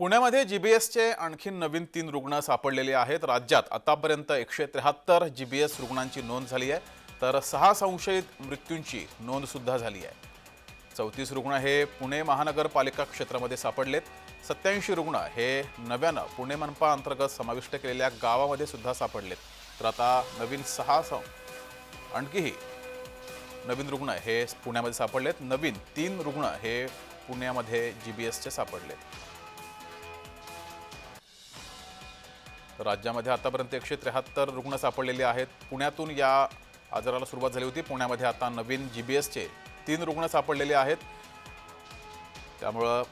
पुण्यामध्ये जीबीएसचे आणखी नवीन तीन रुग्ण सापडलेले आहेत. राज्यात आतापर्यंत एकशे त्र्याहत्तर जीबीएस रुग्णांची नोंद झाली आहे. तर सहा संशयित मृत्यूंची नोंदसुद्धा झाली आहे. चौतीस रुग्ण हे पुणे महानगरपालिका क्षेत्रामध्ये सापडलेत. सत्याऐंशी रुग्ण हे नव्यानं पुणे मनपा अंतर्गत समाविष्ट केलेल्या गावामध्ये सुद्धा सापडलेत. तर आता नवीन सहा सं आणखीही नवीन रुग्ण हे पुण्यामध्ये सापडलेत. नवीन तीन रुग्ण हे पुण्यामध्ये जी बी एसचे सापडलेत. राज्यामध्ये आतापर्यंत एकशे त्र्याहत्तर रुग्ण सापडलेले आहेत. पुण्यातून या आजाराला सुरुवात झाली होती. पुण्यामध्ये आता नवीन जी बी एसचे तीन रुग्ण सापडलेले आहेत. त्यामुळं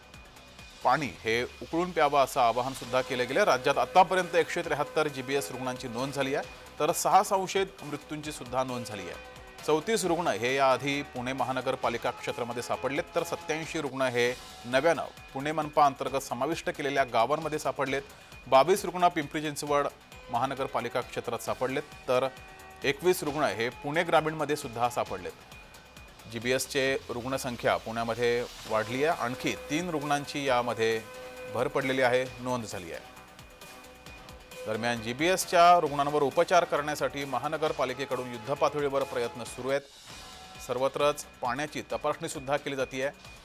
पाणी हे उकळून प्यावं असं आवाहनसुद्धा केलं गेलं राज्यात आतापर्यंत एकशे त्र्याहत्तर जी बी एस रुग्णांची नोंद झाली आहे. तर सहा संशयित मृत्यूंची सुद्धा नोंद झाली आहे. चौतीस रुग्ण हे याआधी पुणे महानगरपालिका क्षेत्रामध्ये सापडलेत. तर सत्याऐंशी रुग्ण हे नव्यानं पुणे मनपा अंतर्गत समाविष्ट केलेल्या गावांमध्ये सापडलेत. बावीस रुग्ण पिंपरी चिंचवड महानगरपालिका क्षेत्रात सापडलेत तर एकवीस रुग्ण हे पुणे ग्रामीणमध्ये सुद्धा सापडलेत. जी बी एसचे रुग्णसंख्या पुण्यामध्ये वाढली आहे. आणखी तीन रुग्णांची यामध्ये भर पडलेली आहे नोंद झाली आहे. दरम्यान जी बी एसच्या रुग्णांवर उपचार करण्यासाठी महानगरपालिकेकडून युद्धपातळीवर प्रयत्न सुरू आहेत. सर्वत्रच पाण्याची तपासणीसुद्धा केली जाते आहे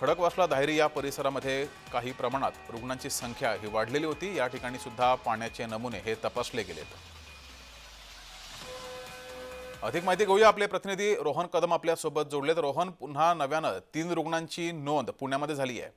खडकवासला दाहेरी या परिसरामध्ये काही प्रमाणात रुग्णांची संख्या ही वाढलेली होती. या ठिकाणी सुद्धा पाण्याचे नमुने हे तपासले गेलेत. अधिक माहिती घेऊया आपले प्रतिनिधी रोहन कदम आपल्यासोबत जोडलेत. रोहन पुन्हा नव्यानं तीन रुग्णांची नोंद पुण्यामध्ये झाली आहे.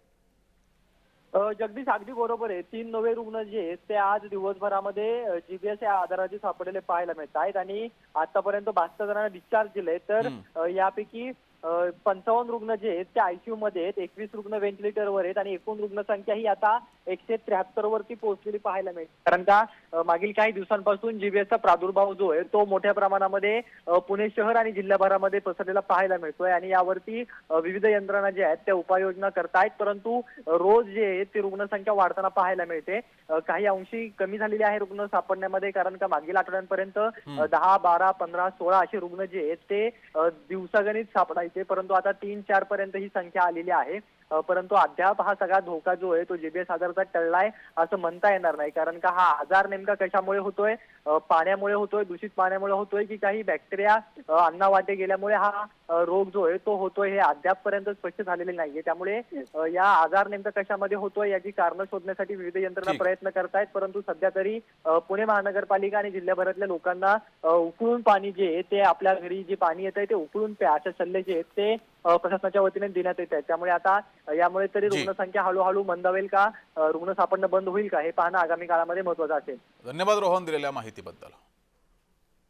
जगदीश अगदी बरोबर आहे. तीन नवे रुग्ण जे आहेत ते आज दिवसभरामध्ये जीबीएस या आजाराचे सापडलेले पाहायला मिळत आहेत आणि आतापर्यंत बहात्तर जणांना डिस्चार्ज दिले तर यापैकी पंचावन्न रुग्ण जे आहेत ते आयसीयू मध्ये आहेत एकवीस रुग्ण व्हेंटिलेटरवर आहेत आणि एकूण रुग्णसंख्या ही आता एकशे त्र्याहत्तर वरती पोहोचलेली पाहायला मिळते. कारण का मागील काही दिवसांपासून जीबीएसचा प्रादुर्भाव जो आहे तो मोठ्या प्रमाणामध्ये पुणे शहर आणि जिल्ह्याभरामध्ये पसरलेला पाहायला मिळतोय आणि यावरती विविध यंत्रणा ज्या आहेत त्या उपाययोजना करतायत. परंतु रोज जे आहे ती रुग्णसंख्या वाढताना पाहायला मिळते. काही अंशी कमी झालेली आहे रुग्ण सापडण्यामध्ये कारण का मागील आठवड्यांपर्यंत दहा बारा पंधरा सोळा असे रुग्ण जे आहेत ते अ, दिवसागणिक सापडायचे परंतु आता तीन चार पर्यंत ही संख्या आलेली आहे. परंतु अद्याप हा सगळा धोका जो आहे तो जेबीएस आजाराचा टळलाय असं म्हणता येणार नाही. कारण का हा आजार नेमका कशामुळे होतोय? पाण्यामुळे होतोय दूषित पाण्यामुळे होतोय की काही बॅक्टेरिया अन्नावाटे गेल्यामुळे हा रोग जो आहे तो होतोय हे अद्यापपर्यंत स्पष्ट झालेले नाहीये. त्यामुळे या आजार नेमका कशामध्ये होतोय याची कारणं शोधण्यासाठी विविध यंत्रणा. प्रयत्न करतायत. परंतु सध्या तरी पुणे महानगरपालिका आणि जिल्ह्याभरातल्या लोकांना उकळून पाणी जे आहे ते आपल्या घरी जे पाणी येत आहे ते उकळून प्या असे सल्ले जे आहेत ते प्रशासनाच्या वतीने देण्यात येत आहेत. त्यामुळे आता यामुळे तरी. रुग्णसंख्या हळूहळू मंदावेल का? रुग्ण सापडणं बंद होईल का? हे पाहणं आगामी काळामध्ये महत्वाचं असेल. धन्यवाद रोहन दिलेल्या माहितीबद्दल.